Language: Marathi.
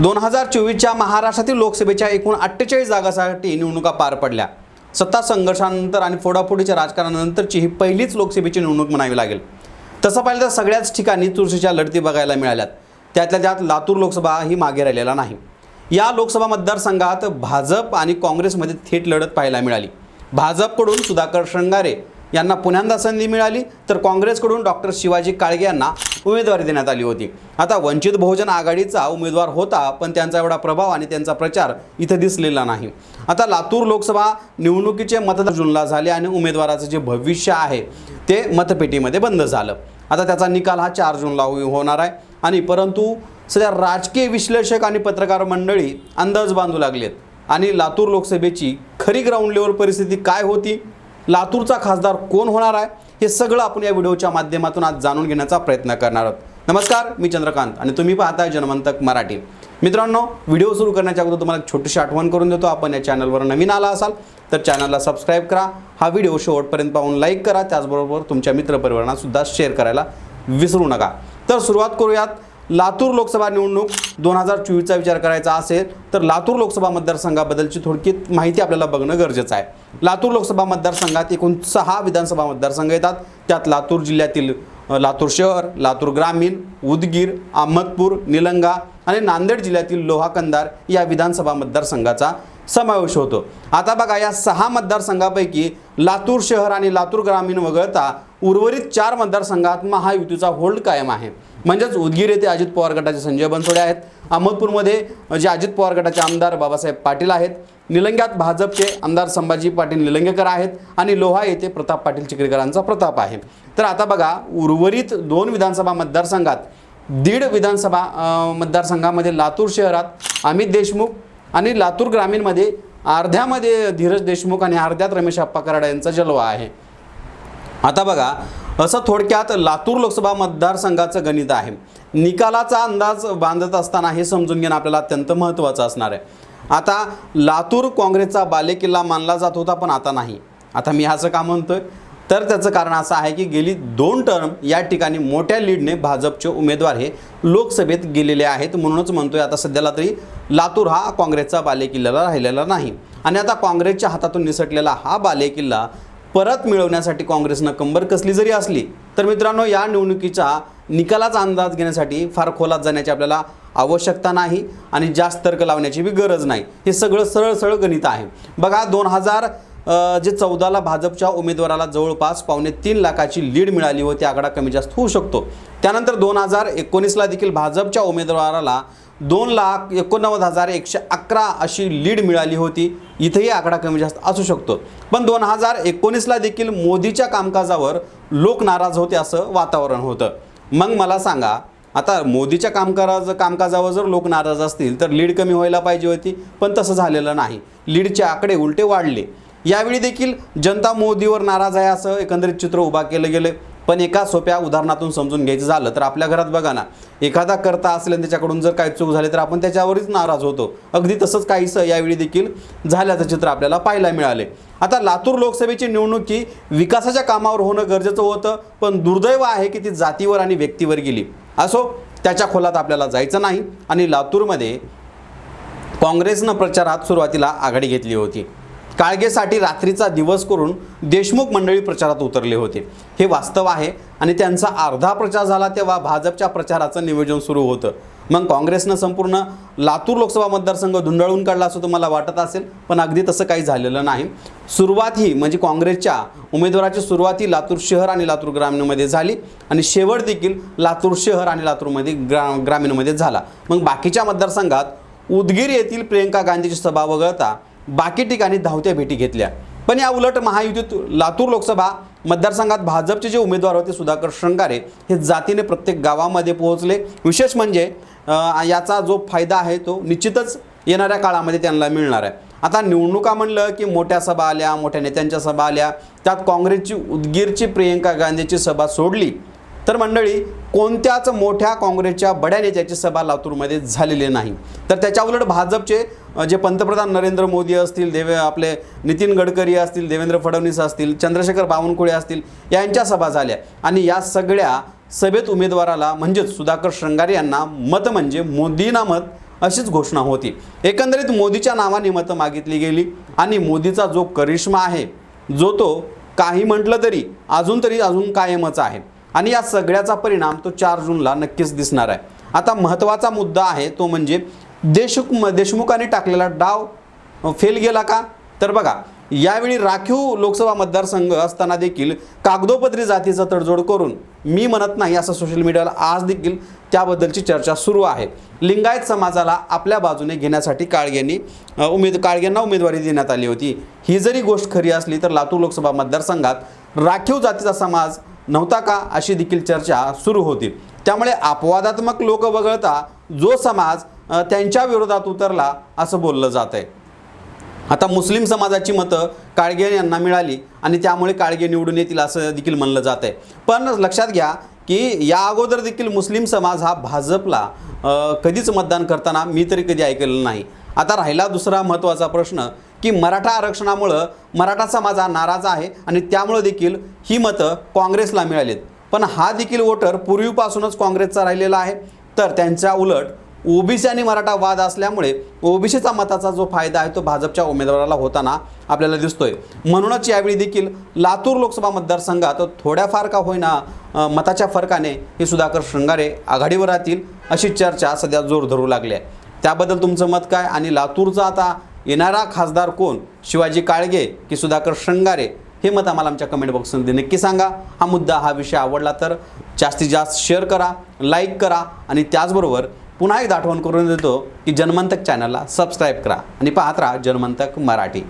दोन हजार चोवीसच्या महाराष्ट्रातील लोकसभेच्या एकूण अठ्ठेचाळीस जागासाठी निवडणुका पार पडल्या. सत्ता संघर्षानंतर आणि फोडाफोडीच्या राजकारणानंतरची ही पहिलीच लोकसभेची निवडणूक म्हणावी लागेल. तसं पाहिलं तर सगळ्याच ठिकाणी चुरशीच्या लढती बघायला मिळाल्यात. त्यातल्या त्यात लातूर लोकसभा ही मागे राहिलेला नाही. या लोकसभा मतदारसंघात भाजप आणि काँग्रेसमध्ये थेट लढत पाहायला मिळाली. भाजपकडून सुधाकर शृंगारे यांना पुण्यांदा संधी मिळाली तर काँग्रेसकडून डॉक्टर शिवाजी काळगे यांना उमेदवारी देण्यात आली होती. आता वंचित बहुजन आघाडीचा उमेदवार होता पण त्यांचा एवढा प्रभाव आणि त्यांचा प्रचार इथं दिसलेला नाही. आता लातूर लोकसभा निवडणुकीचे मतदार जुनला झाले आणि उमेदवाराचं जे भविष्य आहे ते मतपेटीमध्ये बंद झालं. आता त्याचा निकाल हा चार जूनला होणार आहे. आणि परंतु सध्या राजकीय विश्लेषक आणि पत्रकार मंडळी अंदाज बांधू लागलेत. आणि लातूर लोकसभेची खरी ग्राउंड लेवल परिस्थिती काय होती? लातूरचा खासदार कोण होणार आहे? हे सगळं आपण या व्हिडिओच्या माध्यमातून आज जाणून घेण्याचा प्रयत्न करणार आहोत. नमस्कार मी चंद्रकांत आणि तुम्ही पाहताय जनमंतक मराठी. मित्रांनो व्हिडिओ सुरू करण्याच्या अगोदर तुम्हाला एक छोटीशी आठवण करून देतो. आपण या चॅनलवर नवीन आला असाल तर चॅनलला सबस्क्राईब करा. हा व्हिडिओ शेवटपर्यंत पाहून लाईक करा. त्याचबरोबर तुमच्या मित्रपरिवारांना सुद्धा शेअर करायला विसरू नका. तर सुरुवात करूयात लातूर लोकसभा निवडणूक दोन हजार चोवीसचा विचार करायचा असेल तर लातूर लोकसभा मतदारसंघाबद्दलची थोडकी माहिती आपल्याला बघणं गरजेचं आहे. लातूर लोकसभा मतदारसंघात एकूण सहा विधानसभा मतदारसंघ येतात. त्यात लातूर जिल्ह्यातील लातूर शहर लातूर ग्रामीण उदगीर अहमदपूर निलंगा आणि नांदेड जिल्ह्यातील लोहाकंदार या विधानसभा मतदारसंघाचा समावेश होतो. आता बघा या सहा मतदारसंघापैकी लातूर शहर आणि लातूर ग्रामीण वगळता उर्वरित चार मतदारसंघात महायुतीचा होल्ड कायम आहे. म्हणजेच उदगीर येथे अजित पवार गटाचे संजय बनसोडे आहेत. अहमदपूरमध्ये जे अजित पवार गटाचे आमदार बाबासाहेब पाटील आहेत. निलंग्यात भाजपचे आमदार संभाजी पाटील निलंगेकर आहेत आणि लोहा येथे प्रताप पाटील चिखलीकरांचा प्रताप आहे. तर आता बघा उर्वरित दोन विधानसभा मतदारसंघात दीड विधानसभा मतदारसंघामध्ये लातूर शहरात अमित देशमुख आणि लातूर ग्रामीणमध्ये अर्ध्यामध्ये धीरज देशमुख आणि अर्ध्यात रमेश अप्पा कराड यांचा जलवा आहे. आता बघा असं थोडक्यात लातूर लोकसभा मतदारसंघाचं गणित आहे. निकालाचा अंदाज बांधत असताना हे समजून घेणं आपल्याला अत्यंत महत्त्वाचं असणार आहे. आता लातूर काँग्रेसचा बालेकिल्ला मानला जात होता पण आता नाही. आता मी ह्याचं का म्हणतोय? तर त्याचं कारण असं आहे की गेली दोन टर्म या ठिकाणी मोठ्या लीडने भाजपचे उमेदवार हे लोकसभेत गेलेले आहेत. म्हणूनच म्हणतोय आता सध्याला तरी लातूर हा काँग्रेसचा बालेकिल्ल्याला राहिलेला नाही. आणि आता काँग्रेसच्या हातातून निसटलेला हा बालेकिल्ला परत मिळवण्यासाठी काँग्रेसनं कंबर कसली जरी असली तर मित्रांनो या निवडणुकीचा निकालाचा अंदाज घेण्यासाठी फार खोलात जाण्याची आपल्याला आवश्यकता नाही आणि जास्त तर्क लावण्याची बी गरज नाही. हे सगळं सरळ सरळ गणित आहे. बघा दोन हजार जे चौदाला भाजपच्या उमेदवाराला जवळपास पावणे तीन लाखाची लीड मिळाली होती आकडा कमी जास्त होऊ शकतो. त्यानंतर दोन हजार एकोणीसला देखील भाजपच्या उमेदवाराला दोन लाख एकोणनव्वद हजार एकशे अकरा अशी लीड मिळाली होती. इथेही आकडा कमी जास्त असू शकतो. पण दोन हजार एकोणीसला देखील मोदीच्या कामकाजावर लोक नाराज होते असं वातावरण होतं. मग मला सांगा आता मोदीच्या कामकाज कामकाजावर जर लोक नाराज असतील तर लीड कमी व्हायला पाहिजे होती पण तसं झालेलं नाही. लीडचे आकडे उलटे वाढले. यावेळी देखील जनता मोदीवर नाराज आहे असं एकंदरीत चित्र उभा केलं गेलं. पण एका सोप्या उदाहरणातून समजून घ्यायचं झालं तर आपल्या घरात बघा ना एखादा करता असेल आणि त्याच्याकडून जर काही चूक झाली तर आपण त्याच्यावरच नाराज होतो. अगदी तसंच काहीसं यावेळी देखील झाल्याचं चित्र आपल्याला पाहायला मिळाले. आता लातूर लोकसभेची निवडणूक ही विकासाच्या कामावर होणं गरजेचं होतं पण दुर्दैव आहे की ती जातीवर आणि व्यक्तीवर गेली. असो त्याच्या खोलात आपल्याला जायचं नाही आणि लातूरमध्ये काँग्रेसनं प्रचारात सुरुवातीला आघाडी घेतली होती. काळगेसाठी रात्रीचा दिवस करून देशमुख मंडळी प्रचारात उतरले होते. हे वास्तव आहे आणि त्यांचा अर्धा प्रचार झाला तेव्हा भाजपच्या प्रचाराचं नियोजन सुरू होतं. मग काँग्रेसनं संपूर्ण लातूर लोकसभा मतदारसंघ धुंडाळून काढला असं तुम्हाला वाटत असेल पण अगदी तसं काही झालेलं नाही. सुरुवात ही म्हणजे काँग्रेसच्या उमेदवाराची सुरुवात ही लातूर शहर आणि लातूर ग्रामीणमध्ये झाली आणि शेवट देखील लातूर शहर आणि लातूरमध्ये ग्रा ग्रामीणमध्ये झाला. मग बाकीच्या मतदारसंघात उदगीर येथील प्रियंका गांधीची सभा वगळता बाकी ठिकाणी धावत्या भेटी घेतल्या. पण या उलट महायुतीत लातूर लोकसभा मतदारसंघात भाजपचे जे उमेदवार होते सुधाकर शृंगारे हे जातीने प्रत्येक गावामध्ये पोहोचले. विशेष म्हणजे याचा जो फायदा आहे तो निश्चितच येणाऱ्या काळामध्ये त्यांना मिळणार आहे. आता निवडणुका म्हणलं की मोठ्या सभा आल्या मोठ्या नेत्यांच्या सभा आल्या. त्यात काँग्रेसची उदगीरची प्रियंका गांधीची सभा सोडली. तर मंडळी कोणत्याच मोठ्या काँग्रेसच्या बड्या नेत्याची सभा लातूरमध्ये झालेली नाही. तर त्याच्या उलट भाजपचे जे पंतप्रधान नरेंद्र मोदी असतील देवे आपले नितीन गडकरी असतील देवेंद्र फडणवीस असतील चंद्रशेखर बावनकुळे असतील यांच्या सभा झाल्या. आणि या सगळ्या सभेत उमेदवाराला म्हणजेच सुधाकर श्रंगारे यांना मत म्हणजे मोदींना मत अशीच घोषणा होती. एकंदरीत मोदीच्या नावाने मतं मागितली गेली आणि मोदीचा जो करिश्मा आहे जो तो काही म्हटलं तरी अजून तरी अजून कायमच आहे. आणि या सगळ्याचा परिणाम तो चार जूनला नक्कीच दिसणार आहे. आता महत्त्वाचा मुद्दा आहे तो म्हणजे देशमुख देशमुखाने टाकलेला डाव फेल गेला का? तर बघा यावेळी राखीव लोकसभा मतदारसंघ असताना देखील कागदोपत्री जातीचा तडजोड करून मी म्हणत नाही असं सोशल मीडियाला आज देखील त्याबद्दलची चर्चा सुरू आहे. लिंगायत समाजाला आपल्या बाजूने घेण्यासाठी काळग्यांनी उमेद काळग्यांना उमेदवारी देण्यात आली होती. ही जरी गोष्ट खरी असली तर लातूर लोकसभा मतदारसंघात राखीव जातीचा समाज नव्हता का अशी देखील चर्चा सुरू होती. त्यामुळे अपवादात्मक लोक वगळता जो समाज त्यांच्या विरोधात उतरला असं बोललं जात आहे. आता मुस्लिम समाजाची मतं काळगे यांना मिळाली आणि त्यामुळे काळगे निवडून येतील असं देखील म्हणलं जात आहे. पण लक्षात घ्या की या अगोदर देखील मुस्लिम समाज हा भाजपला कधीच मतदान करताना मी तरी कधी ऐकलेलं नाही. आता राहिला दुसरा महत्त्वाचा प्रश्न की मराठा आरक्षणामुळं मराठा समाज हा नाराज आहे आणि त्यामुळं देखील ही मतं काँग्रेसला मिळालीत. पण हा देखील वोटर पूर्वीपासूनच काँग्रेसचा राहिलेला आहे. तर त्यांच्या उलट ओबीसी आणि मराठा वाद असल्यामुळे ओबीसीचा मताचा जो फायदा आहे तो भाजपच्या उमेदवाराला होताना आपल्याला दिसतोय. म्हणूनच यावेळी देखील लातूर लोकसभा मतदारसंघात थोड्याफार का होईना मताच्या फरकाने हे सुधाकर शृंगारे आघाडीवर राहतील अशी चर्चा सध्या जोर धरू लागली आहे. त्याबद्दल तुमचं मत काय आणि लातूरचा आता येणारा खासदार कोण? शिवाजी काळगे की सुधाकर शृंगारे? हे मत आम्हाला आमच्या कमेंट बॉक्समध्ये नक्की सांगा. हा मुद्दा हा विषय आवडला तर जास्तीत जास्त शेअर करा लाईक करा आणि त्याचबरोबर पुन्हा एकदा आठवण करून देतो की जन्मंतक चॅनलला सबस्क्राईब करा आणि पाहत राहा जनमंतक मराठी.